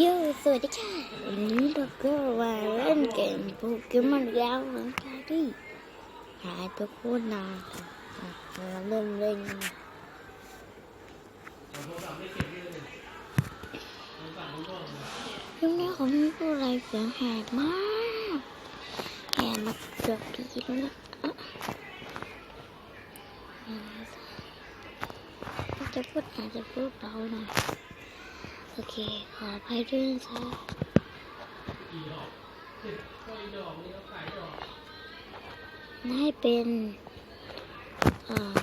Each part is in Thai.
ย่สวัสดีค่ะวันนี้เราก็มาเล่นเกมโปเกมอนแล้วหลังจากที่หายไปโคตรนานค่ะอะเราเริ่มเล่นกันช่งนี้เขามีตัวอะไรเสียงแหบมากแหบมาเกือบปีแล้วนะจจะพูดอาจจะพูดเบาหน่อย โอเค ขออภัยด้วยนะคะน่าให้เป็นอ่า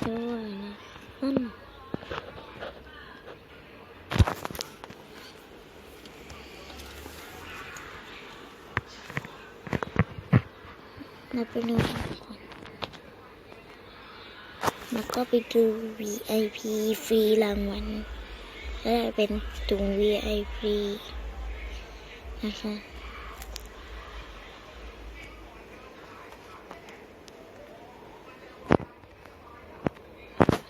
เรียนะนั่นเราไปดูก่อนแล้วก็ไปดู VIP ฟรีรางวัล และเป็นถุง VIP นะคะ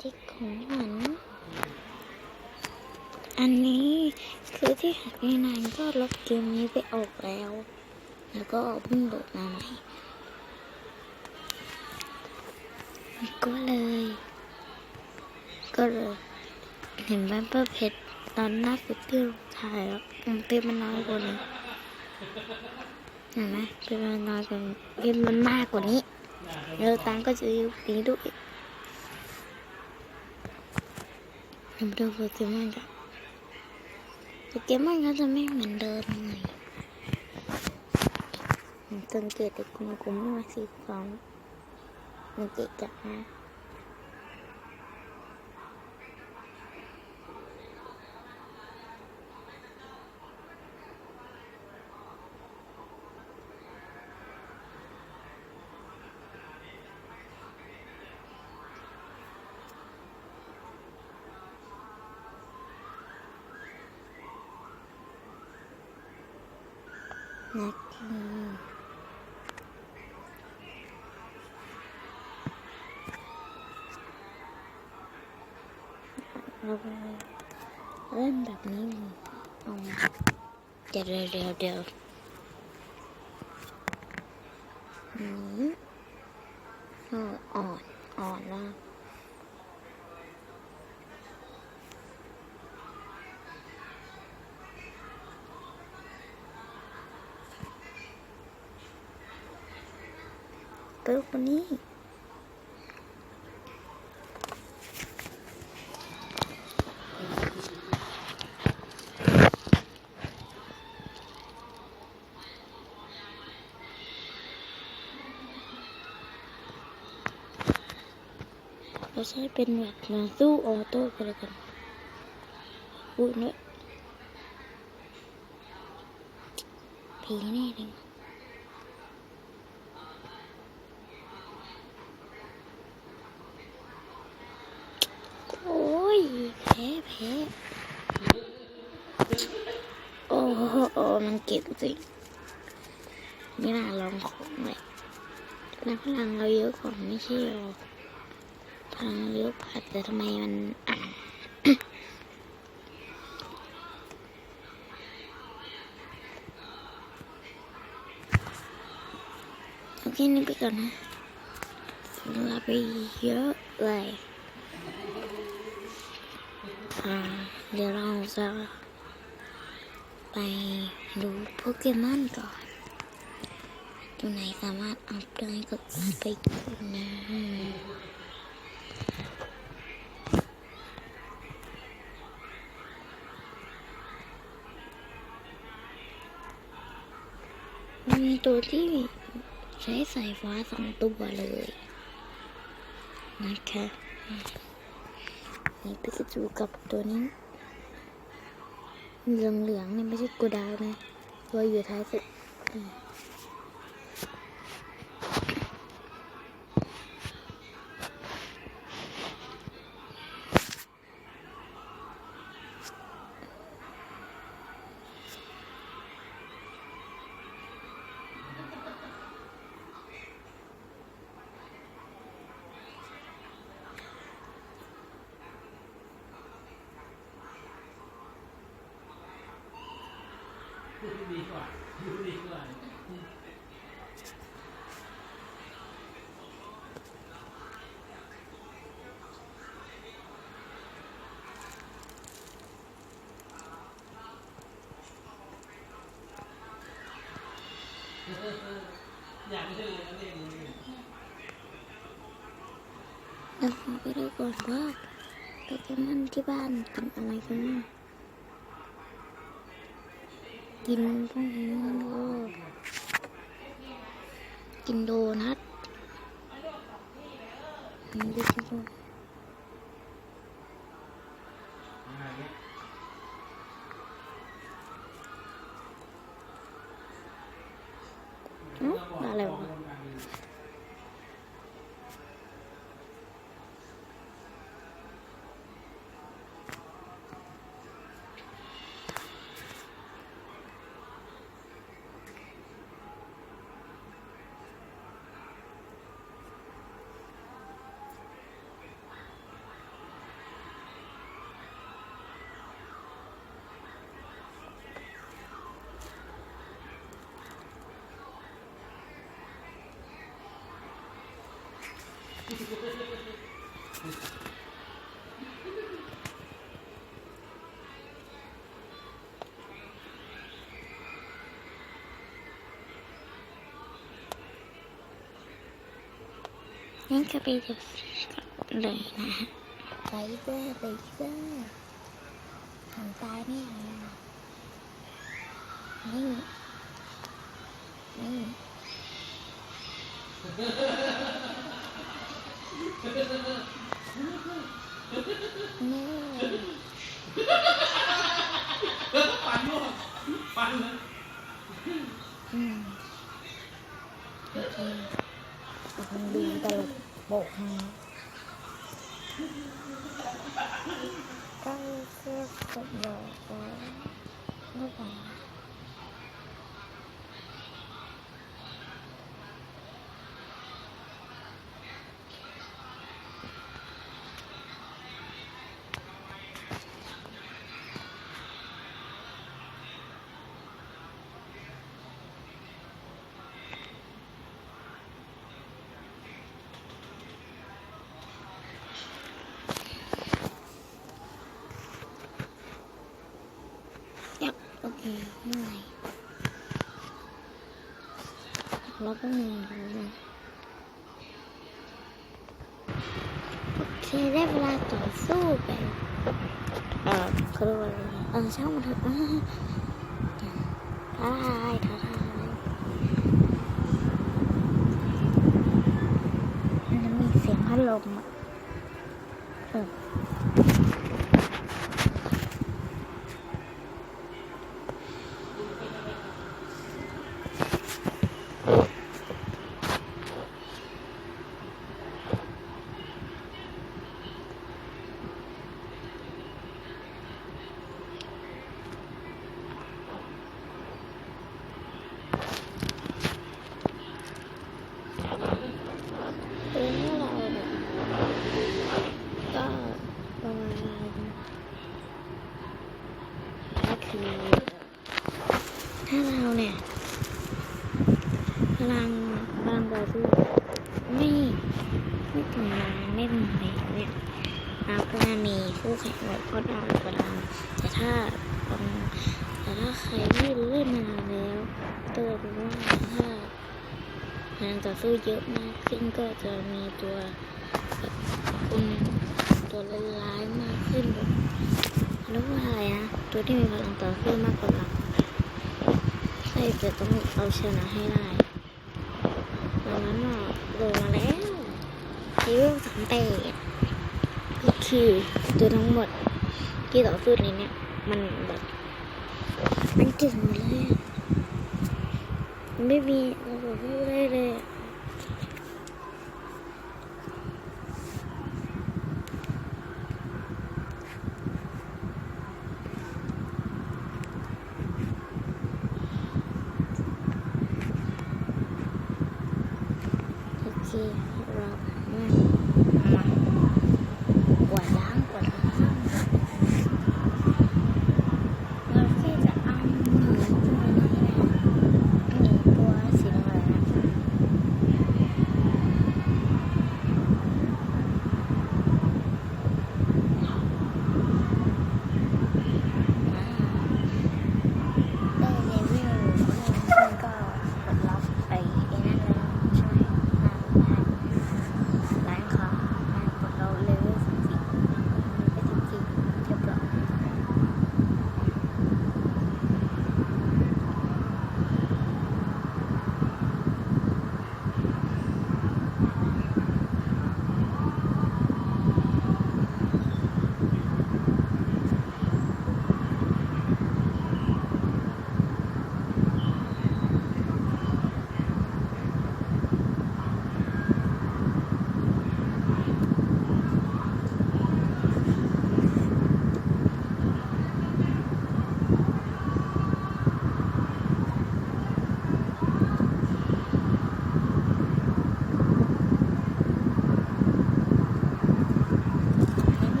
ที่ของขวัญอันนี้คือที่หักในนานก็ลบเกมนี้ไปออกแล้ว แล้วก็เพิ่งโหลดมาใหม่ก็เลย ก็เลย เห็นบ้านเพื่อเพชรตอนหน้าสุดที่เราถ่ายแล้วเป็นมันน้อยกว่านี้เห็นไหมเป็นมันน้อยกว่านี้เป็นมันมากกว่านี้แล้วตังก็จะอยู่นี้ด้วยทำดูโปเกมอนกันโปเกมอนก็จะไม่เหมือนเดิมเลยสังเกตแต่คุณกุมไม่มาสีฟองมันเกะกะนะ นะคะเราเล่นแบบนี้เลยเอาเดี๋ยวเดี๋ยวเดี๋ยวเดี๋ยวอ่อน อ่อนอ่อน แล้วเปิดคนนี้เราใช้เป็นแบบมาสู้ออโต้ไปเลยกันอุ้ยเนอะผีแน่เลยโอ้ยแพ้แพ้โอ้โหมันเก็บสิไม่น่าลองของเลยแล้วพลังเราเยอะกว่าไม่ใช่หรอพลังเยอะผัดแต่ทำไมมันอะโอเคนี่ไปก่อนนะสำหรับไปเยอะเลย เดี๋ยวเราจะไปดูโปเกมอนก่อนตัวไหนสามารถอัพได้ก็ไปดูนะมันมีตัวที่ใช้สายฟ้าสองตัวเลย นะคะ นี่ปิกาจูกับตัวนี้เหลืองเหลืองนี่ไม่ใช่กูดาวนะ ตัวอยู่ท้ายสุด อืมอยากไปเล่นเลยนะเล่นเลยเราขอไปดูก่อนว่าโปเกมอนที่บ้านกินอะไรกัน กินพวกนี้ก็กินโดนัทอืมดูสิดู อะไรเงี้ย อืมอะไรวะ งั้นก็ไปดูเลยนะฮะไบเบอร์ไบเบอร์หันตายไม่เอานี่นี่นี่ ปันลูกปันเลย อืมโอเคเอาคน ดีตลกโบกให้ก็เสื้อกดบอกว่าไม่ เคเหนื่อยเราก็เหนื่อยแล้วนะโอเคได้เวลาต่อสู้กันเออเขาเรียกว่าอะไรเออช่างมันเถอะท้าทายท้าทายมันจะมีเสียงพัดลมอะเออ เองเราเนี่ยก็ประมาณก็คือถ้าเราเนี่ยพ ลังพลังต่อสู้ไม่ไม่ทำงานไม่ทำอะไรเนี่ยเราก็จะมีคู่แข่งแบบก็ได้ก็ได้แต่ถ้าแต่ถ้าใครไม่รู้เล่นมานานแล้วก็จะรู้ว่าถ้าพลังต่อสู้เยอะมากขึ้นก็จะมีตัวคุณตัวร้ายมากขึ้นแบบเรียกว่าอะไรนะตัวที่มีพลังต่อสู้มากกว่าเราใช่แต่ต้องเอาชนะให้ได้ ตัวนั้นอะโดนมาแล้วเลเวลสามแปดก็คือตัวทั้งหมดที่ต่อสู้ในเนี้ยมันแบบมันเก่งหมดเลยไม่มีเราบอกไม่ได้เลย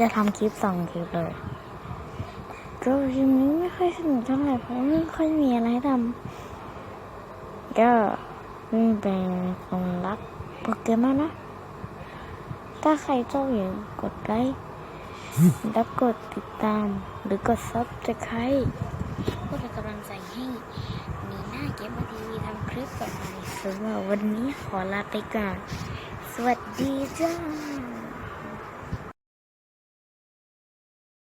จะทำคลิปสองคลิปเลยก็ยังนี้ไม่ค่อยสนุกเท่าไหร่เพราะไม่ค่อยมีอะไรให้ทำก็ม่เป็นคนรักโปเกมอนนะ ถ้าใครชอบอย่ากดไลค์และกดติดตามหรือกดซับสไครต์เพื่อเป็นกำลังใจให้มีหน้าเกมมาทีวีทำคลิปต่อไปสำหรับวันนี้ขอลาไปก่อน สวัสดีจ้า